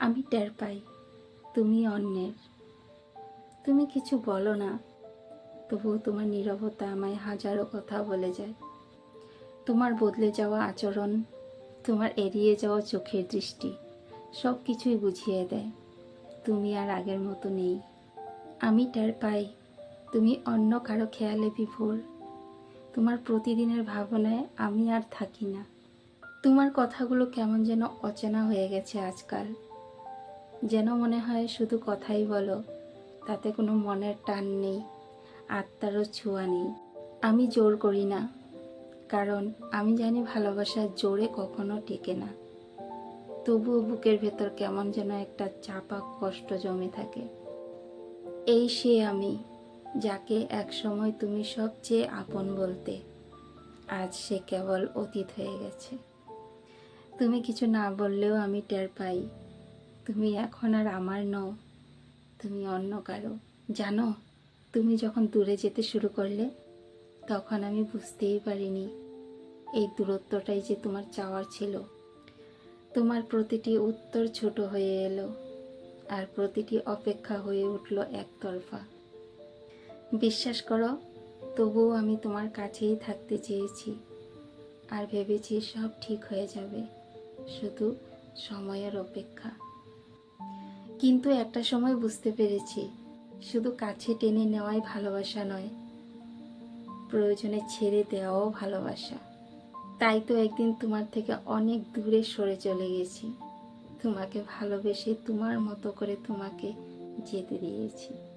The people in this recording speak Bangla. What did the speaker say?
আমি টের পাই, তুমি অন্যের। তুমি কিছু বলো না, তবুও তোমার নীরবতা আমায় হাজারো কথা বলে যায়। তোমার বদলে যাওয়া আচরণ, তোমার এড়িয়ে যাওয়া চোখের দৃষ্টি, সব কিছুই বুঝিয়ে দেয়, তুমি আর আগের মতো নেই। আমি টের পাই, তুমি অন্য কারও খেয়ালে বিভোর। তোমার প্রতিদিনের ভাবনায় আমি আর থাকি না। তোমার কথাগুলো কেমন যেন অচেনা হয়ে গেছে আজকাল। যেন মনে হয় শুধু কথাই বলো, তাতে কোনো মনের টান নেই, আত্মারও ছোঁয়া নেই। আমি জোর করি না, কারণ আমি জানি ভালোবাসার জোরে কখনো টেকে না। তবুও বুকের ভেতর কেমন যেন একটা চাপা কষ্ট জমে থাকে। এই সে আমি, যাকে একসময় তুমি সবচেয়ে আপন বলতে, আজ সে কেবল অতীত হয়ে গেছে। তুমি কিছু না বললেও আমি টের পাই তুমি এখন আর আমার নও, তুমি অন্য কারও। জানো, তুমি যখন দূরে যেতে শুরু করলে, তখন আমি বুঝতেই পারিনি এই দূরত্বটাই যে তোমার চাওয়ার ছিল। তোমার প্রতিটি উত্তর ছোট হয়ে এলো, আর প্রতিটি অপেক্ষা হয়ে উঠল একতরফা। বিশ্বাস করো, তবুও আমি তোমার কাছেই থাকতে চেয়েছি, আর ভেবেছি সব ঠিক হয়ে যাবে, শুধু সময়ের অপেক্ষা। কিন্তু একটা সময় বুঝতে পেরেছি, শুধু কাছে টেনে নেওয়াই ভালোবাসা নয়, প্রয়োজনে ছেড়ে দেওয়াও ভালোবাসা। তাই তো একদিন তোমার থেকে অনেক দূরে সরে চলে গেছি। তোমাকে ভালোবেসে তোমার মতো করে তোমাকে যেতে দিয়েছি।